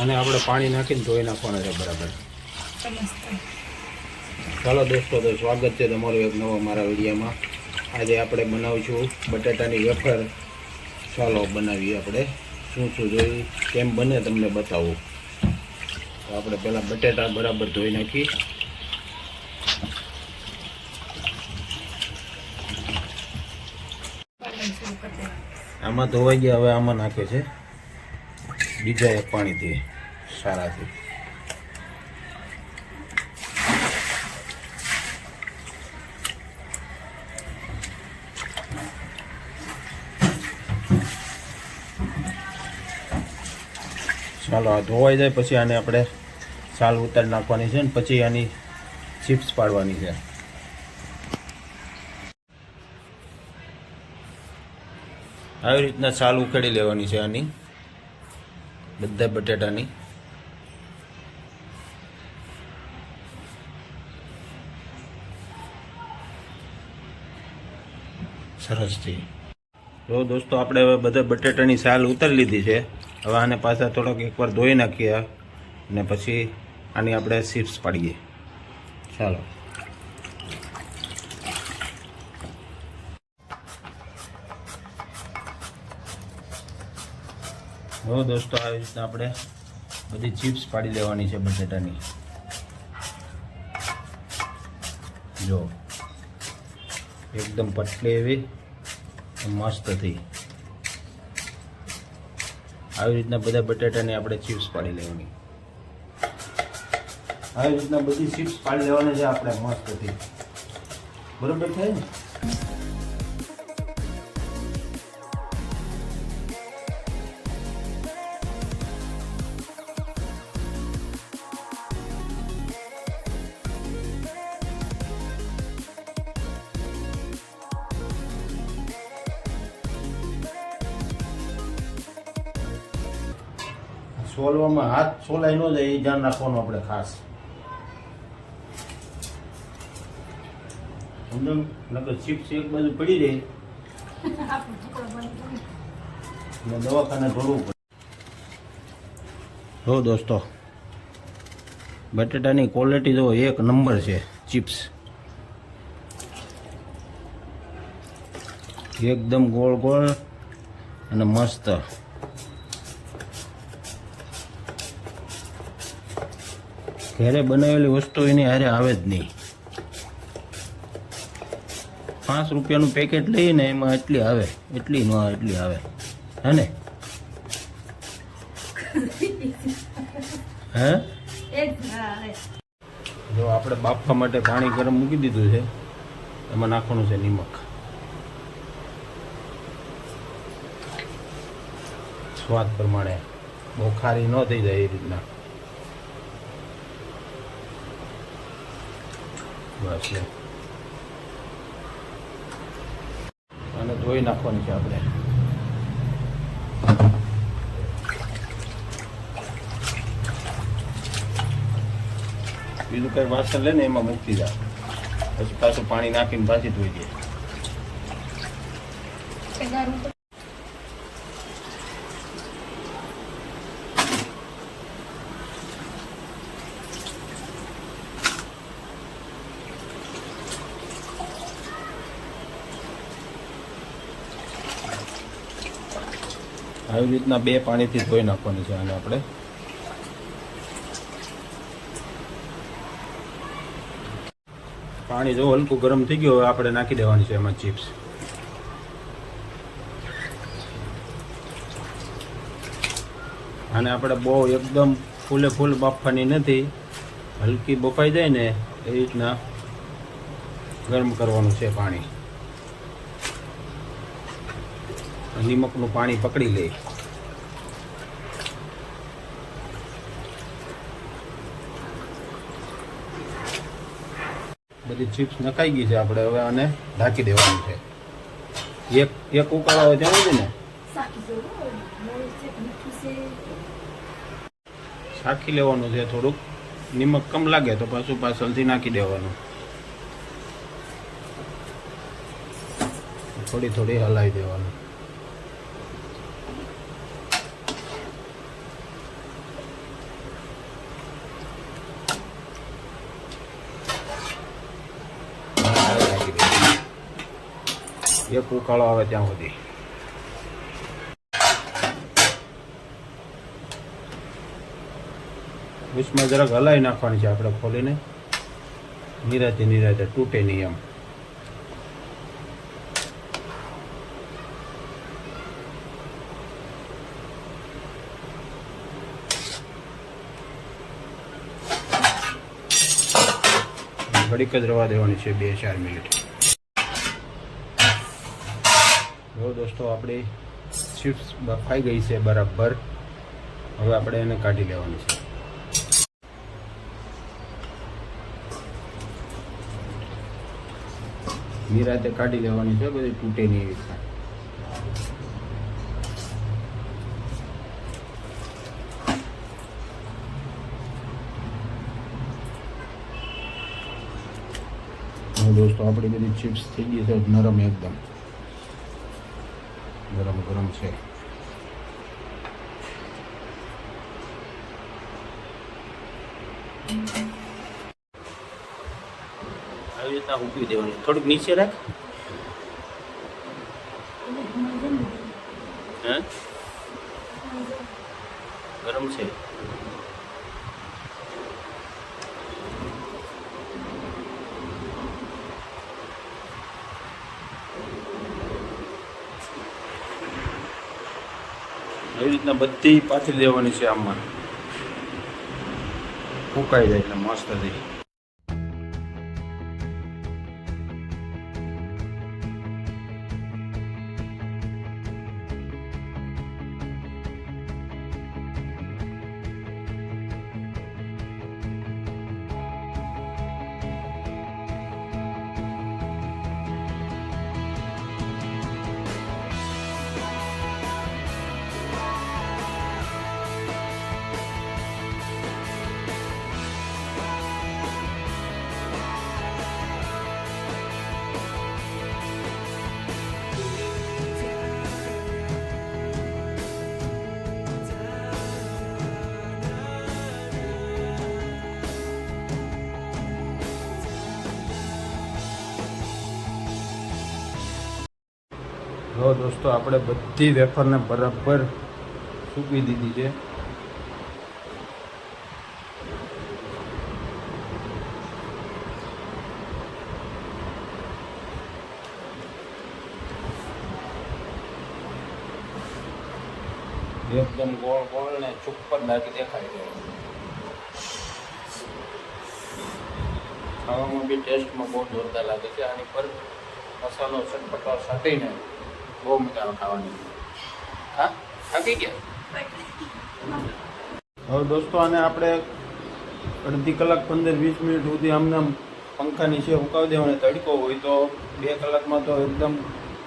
અને આપણે પાણી નાખીને ધોઈ નાખવાના છે બરાબર. ચાલો દોસ્તો, તો સ્વાગત છે તમારું એક નવા મારા વિડીયામાં. આજે આપણે બનાવીશું બટાટાની વેફર. ચાલો બનાવીએ આપણે. શું શું જોઈ કેમ બને તમને બતાવું. તો આપણે પહેલાં બટેટા બરાબર ધોઈ નાખી. આમાં ધોવાઈ ગયા, હવે આમાં નાખે છે. બીજા એક પાણીથી સારાથી. ચાલો, આ ધોવાઈ જાય પછી આને આપણે સાલ ઉતારી નાખવાની છે ને પછી આની ચિપ્સ પાડવાની છે. આવી રીતના સાલ ઉખેડી લેવાની છે આની. બધા બટેટાની. સરસથી તો દોસ્તો, આપણે હવે બધા બટેટાની સાલ ઉતારી લીધી છે. હવે આને પાછા થોડોક એકવાર ધોઈ નાખીએ અને પછી આની આપણે ચિપ્સ પાડીએ. ચાલો. હવે દોસ્તો, આવી રીતના આપણે બધી ચિપ્સ પાડી લેવાની છે બટેટાની. જો, એકદમ પટલી એવી મસ્ત થઈ. આવી રીતના બધા બટેટાની આપણે ચિપ્સ પાડી લેવાની. આવી રીતના બધી ચિપ્સ પાડી લેવાની છે આપણે, મસ્ત થઈ. બરોબર થાય ને? સોલવામાં હાથ સોલાઈ ન જાય એ ધ્યાન રાખવાનું આપણે ખાસ. સમજો નકર ચિપ્સ એક બાજુ પડી જાય. દવાખાને ધોવું પડે. જો દોસ્તો, બટેટાની ક્વોલિટી જો એક નંબર છે ચિપ્સ એકદમ ગોળ ગોળ અને મસ્ત. ઘરે બનાવેલી વસ્તુ એની હારે આવે જ નહીં. પાંચ રૂપિયાનું પેકેટ લઈએ એમાં એટલી આવે, એટલી ન એટલી આવે. હે ને? હે? જો આપણે બાફવા માટે પાણી ગરમ મૂકી દીધું છે, એમાં નાખવાનું છે નિમક. સ્વાદ પ્રમાણે. બહુ ખારી ન થઈ જાય એ રીતના. બસ અને ધોઈ નાખવાની છે આપણે. બીજું કઈ વાસણ લે ને એમાં મૂકી દે. પછી પાછું પાણી નાખીને પાછી ધોઈ દે. આવી રીતના બે પાણીથી ધોઈ નાખવાની છે આને આપણે. પાણી જો હલકું ગરમ થઈ ગયું, હવે આપણે નાખી દેવાની છે એમાં ચિપ્સ અને આપણે બહુ એકદમ ફૂલે ફૂલ બાફવાની નથી. હલકી બફાઈ જાય ને, એ રીતના ગરમ કરવાનું છે પાણી. નિમકનું પાણી પકડી લે. બધી ચિપ્સ નખાઈ ગઈ છે આપણે હવે આને ઢાંકી દેવાનું છે. એક એક ઉકાળા હોય ત્યાં સુધી ને? શાખી લેવાનું છે થોડુંક. નિમક કમ લાગે તો પાછું પાછળથી નાખી દેવાનું. થોડી થોડી હલાવી દેવાનું. એક ઉકાળો આવે ત્યાં સુધી. વીસમાં જરાક હલાવી નાખવાની છે આપણે ખોલીને. નિરાતે નિરાતે તૂટે નહીં એમ. ઘડીક જ રવા દેવાની છે બે, ચાર મિનિટ. દોસ્તો, આપણી ચિપ્સ બફાઈ ગઈ છે બરાબર. હવે આપણે એને કાઢી લેવાની છે. નિરાતે કાઢી લેવાની છે, બધી તૂટે નહીં એવી દોસ્તો, આપણી બધી ચિપ્સ થઈ ગઈ છે નરમ એકદમ. ગરમ ગરમ છે. આવી રીતના ઉકવી દેવાનું. થોડુંક નીચે રાખ હે ગરમ છે એવી રીતના બધી પાથરી દેવાની છે આમાં. ફૂંકાઈ જાય એટલે મસ્ત થઈ. જો દોસ્તો, આપણે બધી વેફરને બરાબર સૂકવી દીધી છે. એકદમ ગોળ ગોળ ને ચુપ્પર નાખી દેખાય છે. ખાવામાં બી ટેસ્ટમાં બહુ જોરદાર લાગે છે. આની પર મસાલો ચટપટો સાટીને બહુ મજા આવે ખાવાની હા થાકી ગયા હવે દોસ્તો, આને આપણે અડધી કલાક, પંદર, વીસ મિનિટ સુધી આમને આમ પંખા નીચે ઉકાવી દેવાનો તડકો હોય તો બે કલાકમાં તો એકદમ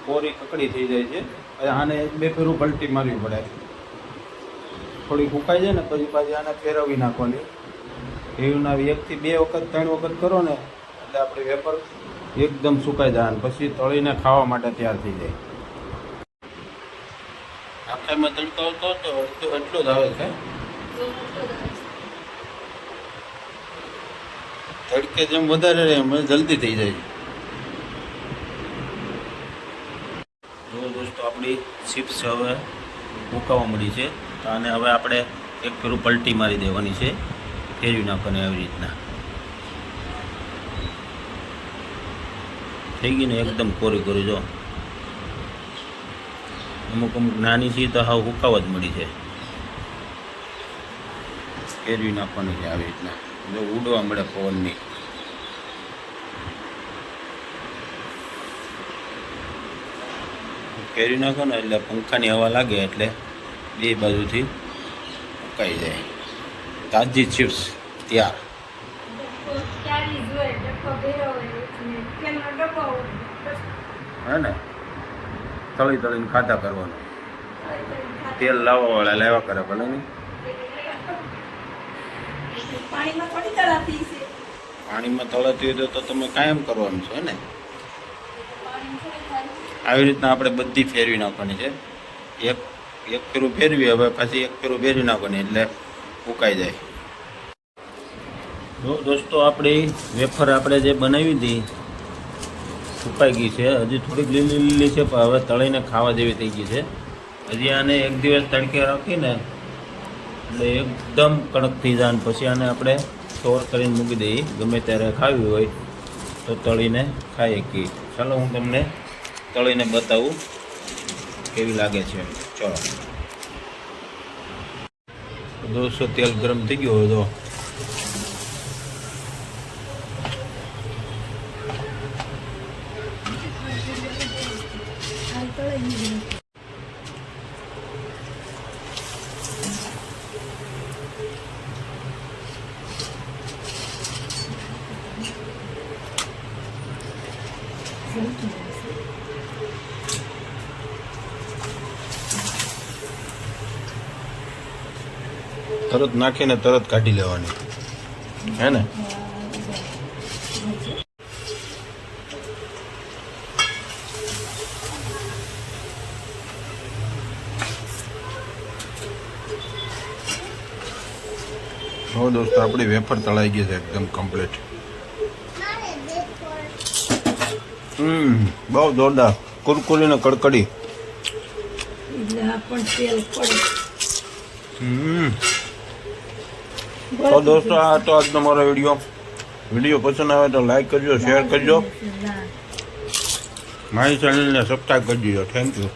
કોરી કકડી થઈ જાય છે. અને આને બે ફેરું પલટી મારવી પડે. થોડી ઉકાઈ જાય ને, પછી પાછી આને ફેરવી નાખવાની. એવું ના એકથી બે વખત, ત્રણ વખત કરો ને, એટલે આપણે વેપર એકદમ સુકાઈ જાય પછી તળીને ખાવા માટે તૈયાર થઈ જાય. આખામાં તડકો આવતો એટલો જ આવે છે. તડકે જેમ વધારે રહે એમ જલ્દી થઈ જાય. જો દોસ્તો, આપણી ચિપ્સ હવે મુકાવા મળી છે. તો આને હવે આપણે એક ફેરું પલટી મારી દેવાની છે. ફેરવી નાખવાની આવી રીતના. થઈ ગઈને એકદમ કોરી કોરી, જો. અમુક અમુક નાની છીએ તો હાવ હુકાવા જ મળી છે કેરવી નાખવાની છે આવી રીતના. જો ઉડવા મળે પવનની. કેરી નાખો ને એટલે પંખાની હવા લાગે એટલે બે બાજુથી ઉકાઈ જાય. તાજી ચિપ્સ ત્યાર. હે ને. તળી તળીને ખાધા કરવાનું. તેલ લાવવા વાળા લાવ્યા કરે ભલે નહીં. પાણીમાં તળાતી હોય તો તમે કાયમ કરવાનું છે ને? આવી રીતના આપણે બધી ફેરવી નાખવાની છે. એક એક ફેરું ફેરવી હવે પછી એક ફેરું ફેરવી નાખવાની એટલે ઉકાઈ જાય. દોસ્તો આપણી વેફર આપણે જે બનાવી હતી સુકાઈ ગઈ છે. હજી થોડીક લીલી લીલી છે, પણ હવે તળીને ખાવા જેવી થઈ ગઈ છે. હજી આને એક દિવસ તડકે રાખીને એટલે એકદમ કડક થઈ જાય પછી આને આપણે સ્ટોર કરીને મૂકી દઈએ. ગમે ત્યારે ખાવી હોય તો તળીને ખાઈ શકીએ. ચાલો હું તમને તળીને બતાવું કેવી લાગે છે. ચલો. દોસ્તો તેલ ગરમ થઈ ગયું હોય તો હાલ તળાઈ ગયું. તરત નાખીને તરત કાઢી લેવાની. હે ને? દોસ્તો આપણી વેફર તળાઈ ગઈ છે એકદમ કમ્પ્લીટ બહુ જોરદાર. કુરકુરી ને કડકડી તો દોસ્તો આ તો આજનો મારો વીડિયો. વીડિયો પસંદ આવે તો લાઈક કરજો શેર કરજો. મારી ચેનલને સબસ્ક્રાઈબ કરી દેજો થેન્ક યુ